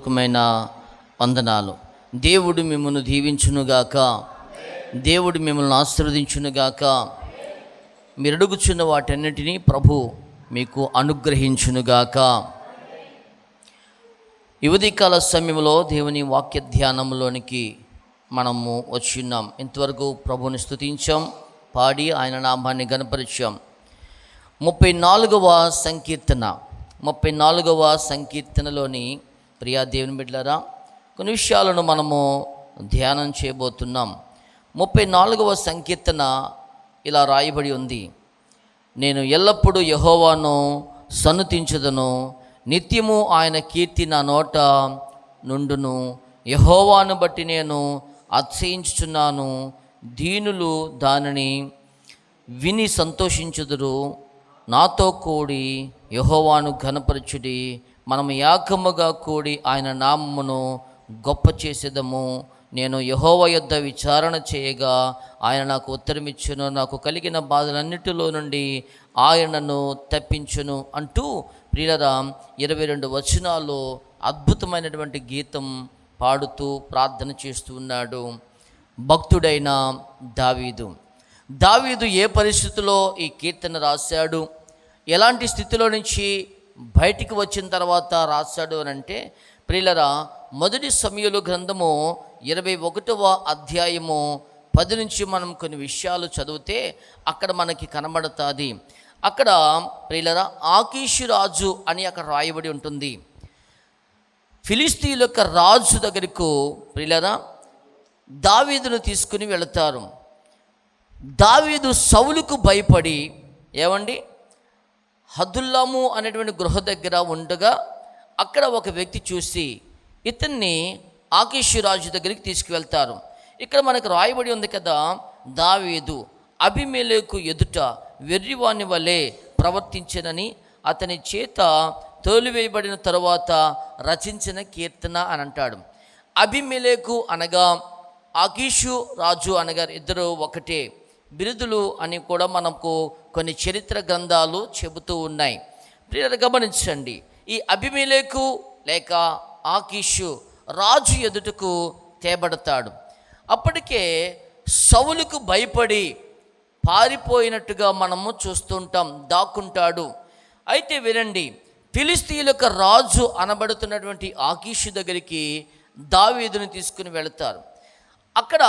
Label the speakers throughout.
Speaker 1: పూర్వకమైన వందనాలు. దేవుడు మిమ్మల్ని దీవించునుగాక. దేవుడు మిమ్మల్ని ఆశీర్వదించునుగాక. మీరు అడుగుచున్న వాటన్నిటినీ ప్రభు మీకు అనుగ్రహించునుగాక. యువతికాల సమయంలో దేవుని వాక్య ధ్యానంలోనికి మనము వచ్చిన్నాం ఇంతవరకు ప్రభుని స్తుతించాం పాడి ఆయన నామాన్ని గనపరిచాం ముప్పై నాలుగవ సంకీర్తన. ముప్పై నాలుగవ సంకీర్తనలోని ప్రియా దేవుని బిడ్డలారా కొన్ని విషయాలను మనము ధ్యానం చేయబోతున్నాం. ముప్పై నాలుగవ సంకీర్తన ఇలా రాయబడి ఉంది. నేను ఎల్లప్పుడూ యహోవాను సన్నుతించదను నిత్యము ఆయన కీర్తి నా నోట నుండును. యహోవాను బట్టి నేను అతిశయించుచున్నాను దీనులు దానిని విని సంతోషించుదురు. నాతో కూడి యహోవాను ఘనపరచుడి మనం యాకముగా కూడి ఆయన నామమును గొప్ప చేసేదము. నేను యహోవ యొద్ద విచారణ చేయగా ఆయన నాకు ఉత్తరమిచ్చును. నాకు కలిగిన బాధలన్నిటిలో నుండి ఆయనను తప్పించును అంటూ ప్రియులరా ఇరవై రెండు వచనాల్లో అద్భుతమైనటువంటి గీతం పాడుతూ ప్రార్థన చేస్తూ ఉన్నాడు. భక్తుడైన దావీదు. దావీదు ఏ పరిస్థితిలో ఈ కీర్తన రాశాడు? ఎలాంటి స్థితిలో నుంచి బయటికి వచ్చిన తర్వాత రాశాడు అని అంటే ప్రియులరా మొదటి సమయంలో గ్రంథము ఇరవై ఒకటవ అధ్యాయము పది నుంచి మనం కొన్ని విషయాలు చదివితే అక్కడ మనకి కనబడుతుంది. అక్కడ ప్రియులరా ఆకీషు రాజు అని అక్కడ రాయబడి ఉంటుంది. ఫిలిస్తీన్ల యొక్క రాజు దగ్గరకు ప్రియులరా దావీదును తీసుకుని వెళతారు. దావీదు సౌలుకు భయపడి ఏమండి? హదుల్లాము అనేటువంటి గృహ దగ్గర ఉండగా అక్కడ ఒక వ్యక్తి చూసి ఇతన్ని ఆకేషు రాజు దగ్గరికి తీసుకువెళ్తారు. ఇక్కడ మనకు రాయబడి ఉంది కదా దావీదు అభిమేలకు ఎదుట వెర్రివాని వలె ప్రవర్తించనని అతని చేత తోలివేయబడిన తరువాత రచించిన కీర్తన అని అంటాడు. అభిమేలకు అనగా ఆకీషు రాజు అనగా ఇద్దరు ఒకటే. బిరుదులు అని కూడా మనకు కొన్ని చరిత్ర గ్రంథాలు చెబుతూ ఉన్నాయి. ప్రియులు గమనించండి. ఈ అభిమేలకు లేక ఆకీషు రాజు ఎదుటకు తేబడతాడు. అప్పటికే సౌలుకు భయపడి పారిపోయినట్టుగా మనము చూస్తుంటాం దాక్కుంటాడు. అయితే వినండి ఫిలిస్తీన్లకు రాజు అనబడుతున్నటువంటి ఆకీషు దగ్గరికి దావీదుని తీసుకుని వెళతారు. అక్కడ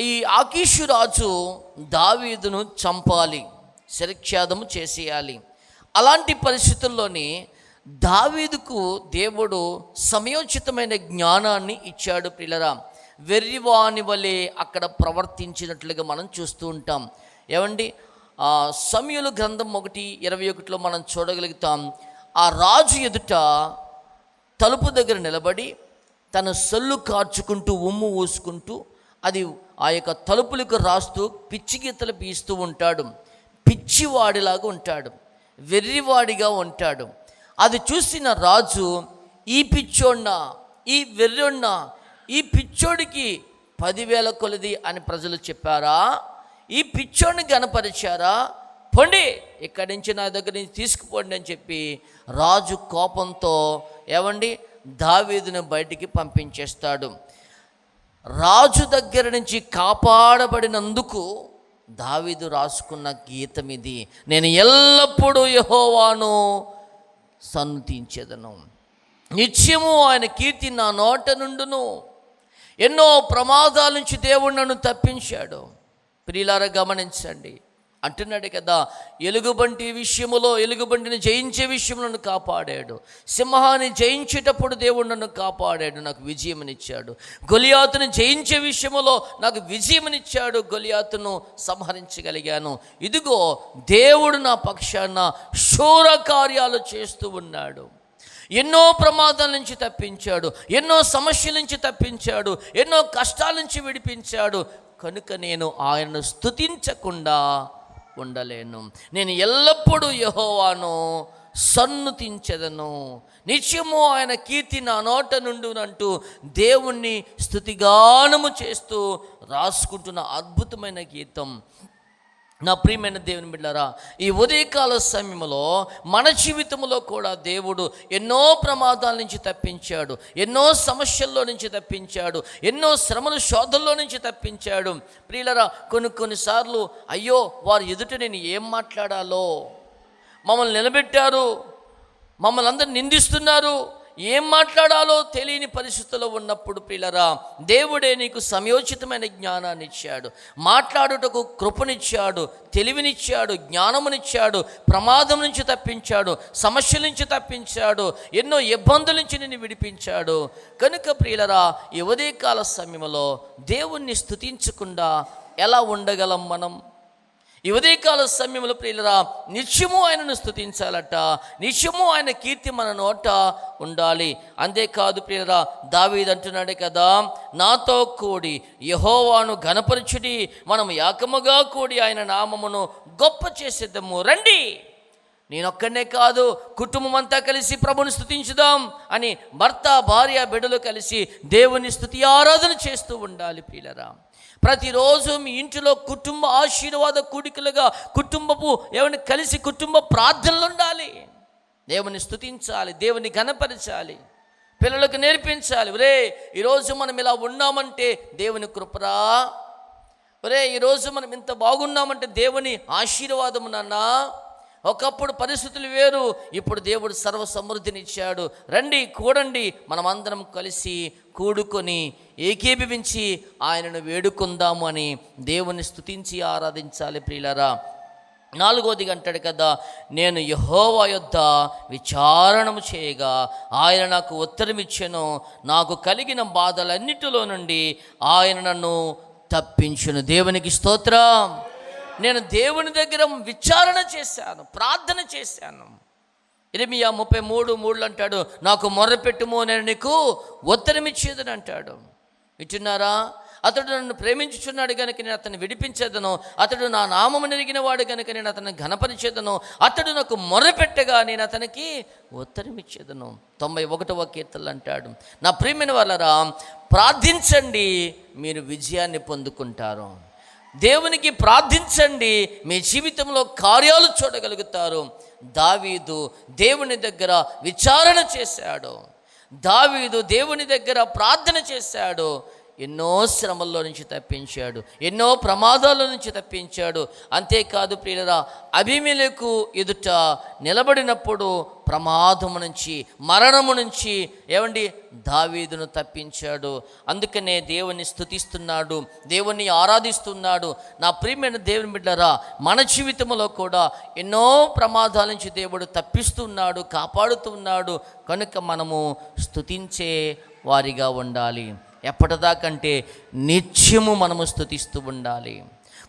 Speaker 1: ఈ ఆకీషు రాజు దావీదును చంపాలి శిరక్షాదము చేసేయాలి. అలాంటి పరిస్థితుల్లోని దావీదుకు దేవుడు సమయోచితమైన జ్ఞానాన్ని ఇచ్చాడు పిల్లరా వెర్రివాని వలె అక్కడ ప్రవర్తించినట్లుగా మనం చూస్తూ ఉంటాం. ఏమండి? సమయుల గ్రంథం ఒకటి ఇరవై ఒకటిలో మనం చూడగలుగుతాం. ఆ రాజు ఎదుట తలుపు దగ్గర నిలబడి తన సొల్లు కార్చుకుంటూ ఉమ్ము ఊసుకుంటూ అది ఆ యొక్క తలుపులకు రాస్తూ పిచ్చి గీతలు పీస్తూ ఉంటాడు. పిచ్చివాడిలాగా ఉంటాడు. వెర్రివాడిగా ఉంటాడు. అది చూసిన రాజు ఈ పిచ్చోడిన ఈ వెర్రొన్న ఈ పిచ్చోడికి పదివేల కొలది అని ప్రజలు చెప్పారా? ఈ పిచ్చోడిని గనపరిచారా పొండి ఇక్కడి నుంచి నా దగ్గర నుంచి తీసుకుపోండి అని చెప్పి రాజు కోపంతో ఏమండి దావీదును బయటికి పంపించేస్తాడు. రాజు దగ్గర నుంచి కాపాడబడినందుకు దావీదు రాసుకున్న గీతం ఇది. నేను ఎల్లప్పుడూ యహోవాను సన్నుతించెదను. నిత్యము ఆయన కీర్తి నా నోట నుండును. ఎన్నో ప్రమాదాల నుంచి దేవుడు నన్ను తప్పించాడు. ప్రియులారా గమనించండి. అంటున్నాడు కదా ఎలుగుబంటి విషయములో ఎలుగుబంటిని జయించే విషయంలో నన్ను కాపాడాడు. సింహాన్ని జయించేటప్పుడు దేవుడు నన్ను కాపాడాడు నాకు విజయమునిచ్చాడు. గొలియాతును జయించే విషయములో నాకు విజయమునిచ్చాడు గొలియాతును సంహరించగలిగాను. ఇదిగో దేవుడు నా పక్షాన శూర కార్యాలు చేస్తూ ఉన్నాడు. ఎన్నో ప్రమాదాల నుంచి తప్పించాడు ఎన్నో సమస్యల నుంచి తప్పించాడు ఎన్నో కష్టాల నుంచి విడిపించాడు. కనుక నేను ఆయనను స్తుతించకుండా ఉండలేను. నేను ఎల్లప్పుడూ యహోవాను సన్నుతించెదను. నిత్యము ఆయన కీర్తి నా నోట నుండునంటూ దేవుణ్ణి స్థుతిగానము చేస్తూ రాసుకుంటున్న అద్భుతమైన గీతం. నా ప్రియమైన దేవుని బిడ్డారా ఈ ఉదయకాల సమయంలో మన జీవితంలో కూడా దేవుడు ఎన్నో ప్రమాదాల నుంచి తప్పించాడు ఎన్నో సమస్యల్లో నుంచి తప్పించాడు ఎన్నో శ్రమలు శోధల్లో నుంచి తప్పించాడు. ప్రియులరా కొన్ని కొన్నిసార్లు అయ్యో వారు ఎదుట నేను ఏం మాట్లాడాలో? మమ్మల్ని నిలబెట్టారు మమ్మల్ని అందరు నిందిస్తున్నారు ఏం మాట్లాడాలో తెలియని పరిస్థితుల్లో ఉన్నప్పుడు పిల్లరా దేవుడే నీకు సమయోచితమైన జ్ఞానాన్ని ఇచ్చాడు మాట్లాడుటకు కృపనిచ్చాడు తెలివినిచ్చాడు జ్ఞానమునిచ్చాడు ప్రమాదం నుంచి తప్పించాడు సమస్యల నుంచి తప్పించాడు ఎన్నో ఇబ్బందుల నుంచి నిన్ను విడిపించాడు. కనుక ప్రియులరా ఈ ఉదయకాల సమయంలో దేవుణ్ణి స్థుతించకుండా ఎలా ఉండగలం మనం? ఈ ఉదయకాల సమయంలో ప్రియులరా నిత్యము ఆయనను స్తుతించాలట. నిత్యము ఆయన కీర్తి మన నోట ఉండాలి. అంతేకాదు ప్రియులరా దావీద్ అంటున్నాడే కదా నాతో కూడి యహోవాను ఘనపరచుడి మనం యాకముగా కూడి ఆయన నామమును గొప్ప చేసేద్దాము రండి! నేనొక్కడనే కాదు కుటుంబం అంతా కలిసి ప్రభుని స్థుతించుదాం అని భర్త భార్య బిడ్డలు కలిసి దేవుని స్థుతి ఆరాధన చేస్తూ ఉండాలి ప్రియులరా. ప్రతిరోజు మీ ఇంటిలో కుటుంబ ఆశీర్వాద కూడికలుగా కుటుంబపు ఏమని కలిసి కుటుంబ ప్రార్థనలు ఉండాలి దేవుని స్థుతించాలి దేవుని ఘనపరచాలి పిల్లలకు నేర్పించాలి. ఒరే ఈరోజు మనం ఇలా ఉన్నామంటే దేవుని కృపరా? ఒరే ఈరోజు మనం ఇంత బాగున్నామంటే దేవుని ఆశీర్వాదము నాన్నా? ఒకప్పుడు పరిస్థితులు వేరు ఇప్పుడు దేవుడు సర్వ సమృద్ధినిచ్చాడు రండి కూడండి మనమందరం కలిసి కూడుకొని ఏకీభవించి ఆయనను వేడుకుందాము అని దేవుని స్థుతించి ఆరాధించాలి ప్రియులరా. నాలుగోది అంటాడు కదా నేను యహోవా యొద్ద విచారణము చేయగా ఆయన నాకు ఉత్తరమిచ్చెను. నాకు కలిగిన బాధలన్నిటిలో నుండి ఆయన నన్ను తప్పించును. దేవునికి స్తోత్రం. నేను దేవుని దగ్గర విచారణ చేశాను ప్రార్థన చేశాను. ఇరిమియా ముప్పై మూడు మూడులు అంటాడు నాకు మొర్రపెట్టుము నేను నీకు ఉత్తరమిచ్చేదని అంటాడు. వింటున్నారా? అతడు నన్ను ప్రేమించుచున్నాడు కనుక నేను అతన్ని విడిపించేదను. అతడు నా నామము నెరిగిన వాడు కనుక నేను అతన్ని ఘనపరిచేదను. అతడు నాకు మొరపెట్టగా నేను అతనికి ఉత్తరమిచ్చేదను. తొంభై ఒకటవ కీర్తనలు అంటాడు నా ప్రియమైన వాళ్ళరా ప్రార్థించండి మీరు విజయాన్ని పొందుకుంటారు. దేవునికి ప్రార్థించండి మీ జీవితంలో కార్యాలు చూడగలుగుతారు. దావీదు దేవుని దగ్గర విచారణ చేశాడు. దావీదు దేవుని దగ్గర ప్రార్థన చేశాడు. ఎన్నో శ్రమల్లో నుంచి తప్పించాడు ఎన్నో ప్రమాదాల నుంచి తప్పించాడు. అంతేకాదు ప్రియులరా అభిమిలకు ఎదుట నిలబడినప్పుడు ప్రమాదము నుంచి మరణము నుంచి ఏమండి? దావీదును తప్పించాడు. అందుకనే దేవుని స్థుతిస్తున్నాడు దేవుని ఆరాధిస్తున్నాడు. నా ప్రియమైన దేవుని బిడ్డరా మన జీవితంలో కూడా ఎన్నో ప్రమాదాల నుంచి దేవుడు తప్పిస్తున్నాడు కాపాడుతున్నాడు. కనుక మనము స్థుతించే వారిగా ఉండాలి. ఎప్పటిదాకంటే నిత్యము మనము స్థుతిస్తూ ఉండాలి.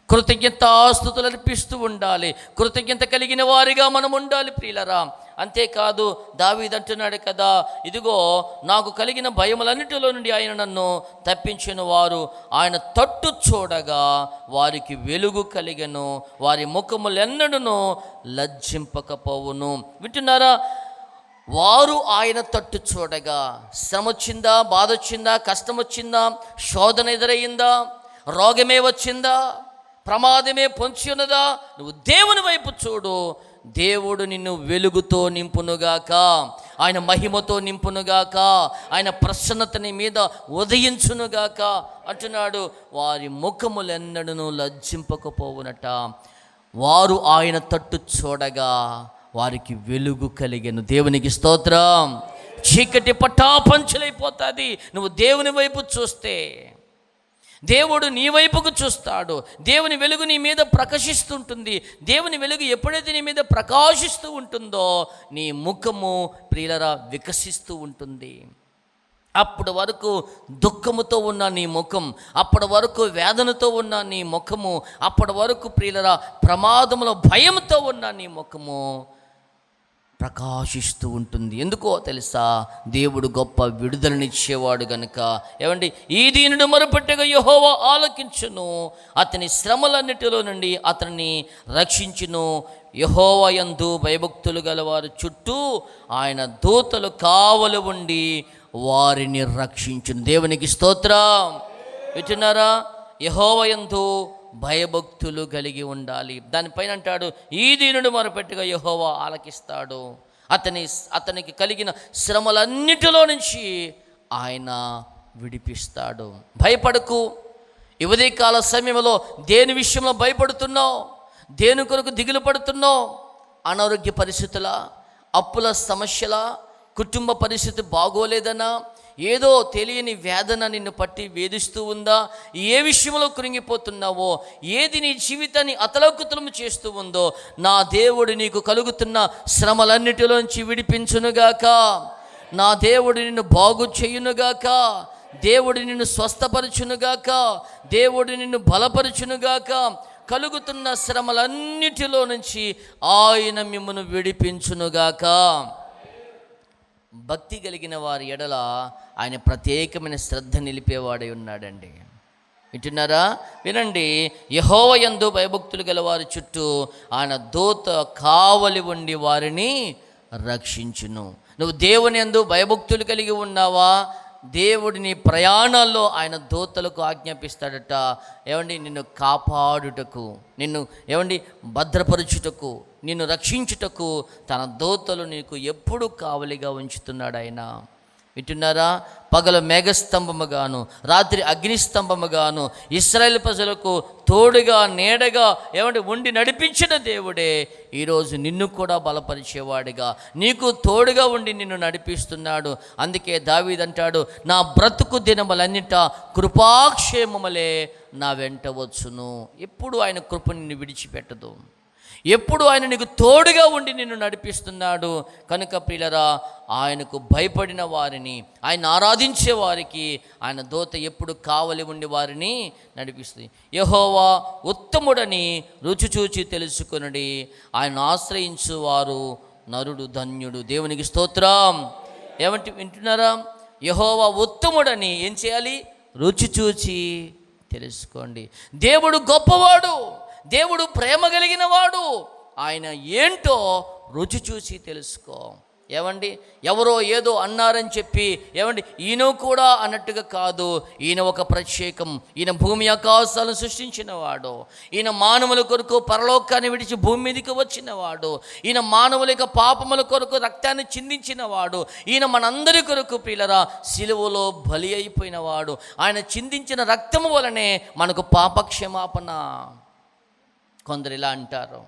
Speaker 1: కృతజ్ఞతాస్తుతులు అర్పిస్తూ ఉండాలి. కృతజ్ఞత కలిగిన వారిగా మనం ఉండాలి ప్రియులరా. అంతేకాదు దావీదంటున్నాడు కదా ఇదిగో నాకు కలిగిన భయములన్నిటిలో నుండి ఆయన నన్ను తప్పించిన వారు ఆయన తట్టు చూడగా వారికి వెలుగు కలిగను. వారి ముఖములెన్నడను లజ్జింపకపోవును. వింటున్నారా? వారు ఆయన తట్టు చూడగా శ్రమ వచ్చిందా బాధ వచ్చిందా కష్టం వచ్చిందా శోధన ఎదురయ్యిందా రోగమే వచ్చిందా ప్రమాదమే పొంచి ఉన్నదా నువ్వు దేవుని వైపు చూడు. దేవుడు నిన్ను వెలుగుతో నింపునుగాక ఆయన మహిమతో నింపునుగాక ఆయన ప్రసన్నతని మీద ఉదయించునుగాక అంటున్నాడు. వారి ముఖములెన్నడను లజ్జింపకపోవునట. వారు ఆయన తట్టు చూడగా వారికి వెలుగు కలిగను. దేవునికి స్తోత్రం. చీకటి పట్టాపంచులైపోతుంది నువ్వు దేవుని వైపు చూస్తే దేవుడు నీ వైపుకు చూస్తాడు. దేవుని వెలుగు నీ మీద ప్రకాశిస్తుంటుంది. దేవుని వెలుగు ఎప్పుడైతే నీ మీద ప్రకాశిస్తూ ఉంటుందో నీ ముఖము ప్రియులరా వికసిస్తూ ఉంటుంది. అప్పటి వరకు దుఃఖముతో ఉన్న నీ ముఖం అప్పటి వరకు వేదనతో ఉన్న నీ ముఖము అప్పటి వరకు ప్రియులరా ప్రమాదములో భయంతో ఉన్న నీ ముఖము ప్రకాశిస్తూ ఉంటుంది. ఎందుకో తెలుసా? దేవుడు గొప్ప విడుదలనిచ్చేవాడు గనుక. ఏమండి? ఈ దీనుడు మరుపెట్టగా యహోవా ఆలకించును. అతని శ్రమలన్నిటిలో నుండి అతన్ని రక్షించును. యహోవయందు భయభక్తులు గలవారు చుట్టూ ఆయన దూతలు కావలు ఉండి వారిని రక్షించును. దేవునికి స్తోత్రం. వింటున్నారా? యహోవయందు భయభక్తులు కలిగి ఉండాలి. దానిపైన అంటాడు ఈ దీనుడు మొరపెట్టుగా యహోవా ఆలకిస్తాడు. అతని అతనికి కలిగిన శ్రమలన్నిటిలో నుంచి ఆయన విడిపిస్తాడు. భయపడకు. యువదీ కాల సమయంలో దేని విషయంలో భయపడుతున్నావు? దేని కొరకు దిగులు పడుతున్నావు? అనారోగ్య పరిస్థితుల? అప్పుల సమస్యల? కుటుంబ పరిస్థితి బాగోలేదనా? ఏదో తెలియని వేదన నిన్ను పట్టి వేధిస్తూ ఉందా? ఏ విషయంలో కృంగిపోతున్నావో? ఏది నీ జీవితాన్ని అతలకుతలం చేస్తూ ఉందో? నా దేవుడు నీకు కలుగుతున్న శ్రమలన్నిటిలోంచి విడిపించునుగాక. నా దేవుడు నిన్ను బాగు చేయునుగాక. దేవుడు నిన్ను స్వస్థపరచునుగాక. దేవుడు నిన్ను బలపరచునుగాక. కలుగుతున్న శ్రమలన్నిటిలో నుంచి ఆయన మిమ్మను విడిపించునుగాక. భక్తి కలిగిన వారి ఎడల ఆయన ప్రత్యేకమైన శ్రద్ధ నిలిపేవాడై ఉన్నాడండి. వింటున్నారా? వినండి. యహోవయందు భయభక్తులు గలవారి చుట్టూ ఆయన దూత కావలి ఉండి వారిని రక్షించును. నువ్వు దేవుని యందు భయభక్తులు కలిగి ఉన్నావా? దేవుడిని ప్రయాణాల్లో ఆయన దూతలకు ఆజ్ఞాపిస్తాడట. ఏమండి నిన్ను కాపాడుటకు నిన్ను ఏమండి భద్రపరుచుటకు నిన్ను రక్షించుటకు తన దోతలు నీకు ఎప్పుడు కావలిగా ఉంచుతున్నాడు ఆయన. వింటున్నారా? పగల మేఘస్తంభముగాను రాత్రి అగ్నిస్తంభముగాను ఇస్రాయేల్ ప్రజలకు తోడుగా నీడగా ఏమంటే ఉండి నడిపించిన దేవుడే. ఈరోజు నిన్ను కూడా బలపరిచేవాడిగా. నీకు తోడుగా ఉండి నిన్ను నడిపిస్తున్నాడు. అందుకే దావీదంటాడు నా బ్రతుకు దినములన్నిట కృపాక్షేమములే నా వెంట వచ్చును. ఎప్పుడు ఆయన కృప నిన్ను విడిచిపెట్టదు. ఎప్పుడు ఆయన నీకు తోడుగా ఉండి నిన్ను నడిపిస్తున్నాడు? కనుక ప్రియులరా ఆయనకు భయపడిన వారిని ఆయన ఆరాధించే వారికి ఆయన దోత ఎప్పుడు కావలి ఉండి వారిని నడిపిస్తుంది. యహోవా ఉత్తముడని రుచి చూచి తెలుసుకునడి. ఆయన ఆశ్రయించు వారు నరుడు ధన్యుడు. దేవునికి స్తోత్రం. ఏమంటే వింటున్నారా? యహోవా ఉత్తముడని ఏం చేయాలి? రుచి చూచి తెలుసుకోండి. దేవుడు గొప్పవాడు. దేవుడు ప్రేమ కలిగిన వాడు. ఆయన ఏంటో రుచి చూసి తెలుసుకో. ఏమండి ఎవరో ఏదో అన్నారని చెప్పి ఏమండి ఈయన కూడా అన్నట్టుగా కాదు. ఈయన ఒక ప్రత్యేకం. ఈయన భూమి ఆకాశాలను సృష్టించినవాడు. ఈయన మానవుల కొరకు పరలోకాన్ని విడిచి భూమి మీదకి వచ్చినవాడు. ఈయన మానవుల యొక్క పాపముల కొరకు రక్తాన్ని చిందించినవాడు. ఈయన మనందరి కొరకు పిల్లరా సిలువలో బలి అయిపోయినవాడు. ఆయన చిందించిన రక్తము వలనే మనకు పాపక్షమాపణ. కొందరు ఇలా అంటారు.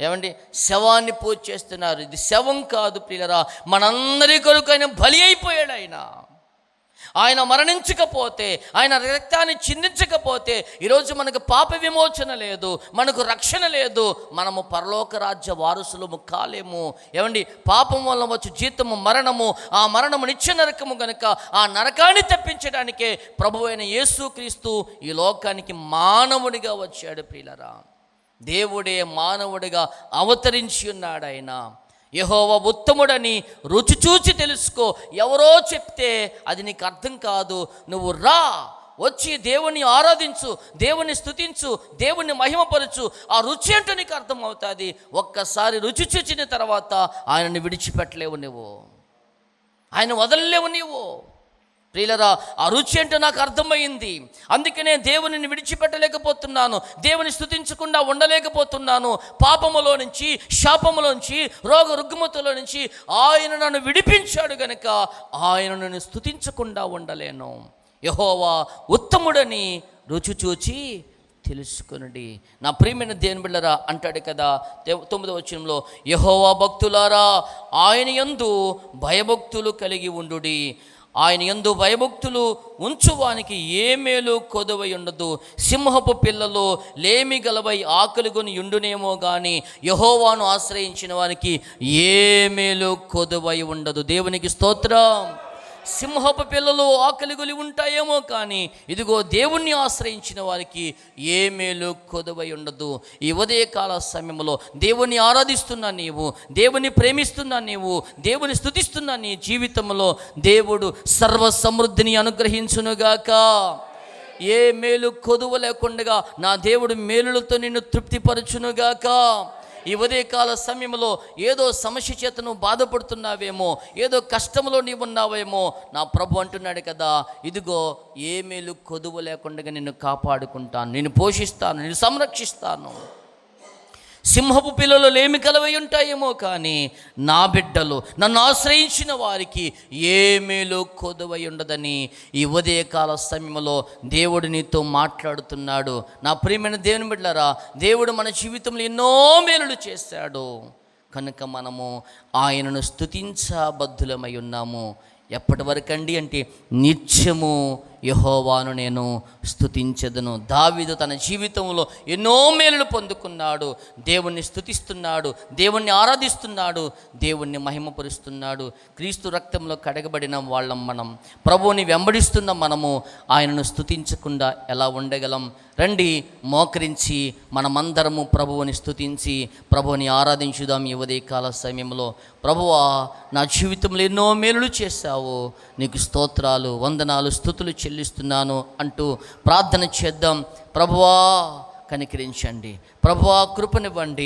Speaker 1: ఏమండి? శవాన్ని పూజ చేస్తున్నారు. ఇది శవం కాదు ప్రియులరా మనందరి కొరకు ఆయన బలి అయిపోయాడు ఆయన. ఆయన మరణించకపోతే ఆయన రక్తాన్ని చిందించకపోతే ఈరోజు మనకు పాప విమోచన లేదు మనకు రక్షణ లేదు మనము పరలోక రాజ్య వారసులము కాలేము. ఏమండి? పాపం వల్ల వచ్చి జీతము మరణము ఆ మరణము నిత్య నరకము గనుక ఆ నరకాన్ని తప్పించడానికే ప్రభు అయిన యేసుక్రీస్తు ఈ లోకానికి మానవుడిగా వచ్చాడు ప్రియులరా. దేవుడే మానవుడిగా అవతరించి ఉన్నాడు ఆయన. యహోవ ఉత్తముడని రుచి చూచి తెలుసుకో. ఎవరో చెప్తే అది నీకు అర్థం కాదు. నువ్వు రా వచ్చి దేవుని ఆరాధించు దేవుని స్థుతించు దేవుని మహిమపరచు. ఆ రుచి అంటే నీకు అర్థమవుతుంది. ఒక్కసారి రుచి చూచిన తర్వాత ఆయనని విడిచిపెట్టలేవు నువ్వు ఆయన వదలలేవు నీవు. ప్రియులరా ఆ రుచి అంటే నాకు అర్థమైంది. అందుకనే దేవునిని విడిచిపెట్టలేకపోతున్నాను దేవుని స్థుతించకుండా ఉండలేకపోతున్నాను. పాపములో నుంచి శాపములోంచి రోగ రుగ్మతులో నుంచి ఆయన నన్ను విడిపించాడు గనుక ఆయన నన్ను స్థుతించకుండా ఉండలేను. యహోవా ఉత్తముడని రుచి చూచి తెలుసుకునండి. నా ప్రియమైన దేని బిళ్ళరా అంటాడు కదా తొమ్మిదవ వచనంలో యహోవా భక్తులారా ఆయన యందు భయభక్తులు కలిగి ఉండుడి. ఆయన ఎందు భయభక్తులు ఉంచువానికి ఏ మేలు కొదవై ఉండదు. సింహపు పిల్లలు లేమి గలవై ఆకలిగొని ఉండునేమో కానీ యహోవాను ఆశ్రయించిన వానికి ఏ మేలు కొదవై ఉండదు. దేవునికి స్తోత్రం. సింహపు పిల్లలు ఆకలిగొలి ఉంటాయేమో కానీ ఇదిగో దేవుణ్ణి ఆశ్రయించిన వారికి ఏ మేలు కొదవై ఉండదు. ఈ ఉదయకాల సమయంలో దేవుణ్ణి ఆరాధిస్తున్నా నీవు దేవుని ప్రేమిస్తున్నా నీవు దేవుని స్తుతిస్తున్నా నీ జీవితంలో దేవుడు సర్వ సమృద్ధిని అనుగ్రహించునుగాక. ఏ మేలు కొదువ లేకుండా నా దేవుడు మేలులతో నిన్ను తృప్తిపరచునుగాక. ఈ ఉదయకాల సమయంలో ఏదో సమస్య చేత నువ్వు బాధపడుతున్నావేమో ఏదో కష్టంలో నీవు ఉన్నావేమో నా ప్రభు అంటున్నాడు కదా ఇదిగో ఏ మేలు కొదువు లేకుండా నిన్ను కాపాడుకుంటాను నేను పోషిస్తాను నేను సంరక్షిస్తాను. సింహపు పిల్లలు లేమి కలవై ఉంటాయేమో కానీ నా బిడ్డలు నన్ను ఆశ్రయించిన వారికి ఏ మేలు కొదువై ఉండదని ఈ ఉదయకాల సమయంలో దేవుడు నీతో మాట్లాడుతున్నాడు. నా ప్రియమైన దేవుని బిడ్డలరా దేవుడు మన జీవితంలో ఎన్నో మేలులు చేశాడు. కనుక మనము ఆయనను స్తుతించబద్ధులమై ఉన్నాము. ఎప్పటి అండి అంటే నిత్యము యహోవాను నేను స్థుతించదును దావీదు తన జీవితంలో ఎన్నో మేలులు పొందుకున్నాడు. దేవుణ్ణి స్థుతిస్తున్నాడు దేవుణ్ణి ఆరాధిస్తున్నాడు. దేవుణ్ణి మహిమపరుస్తున్నాడు. క్రీస్తు రక్తంలో కడగబడిన వాళ్ళం మనం. ప్రభువుని వెంబడిస్తున్న మనము ఆయనను స్థుతించకుండా ఎలా ఉండగలం? రండి మోకరించి మనమందరము ప్రభువుని స్థుతించి ప్రభువుని ఆరాధించుదాం ఈ ఉదయకాల సమయంలో. ప్రభువా నా జీవితంలో ఎన్నో మేలులు చేశావు. నీకు స్తోత్రాలు వందనాలు స్థుతులు చెల్లిస్తున్నాను అంటూ ప్రార్థన చేద్దాం. ప్రభువా కనికరించండి. ప్రభువా కృపనివ్వండి.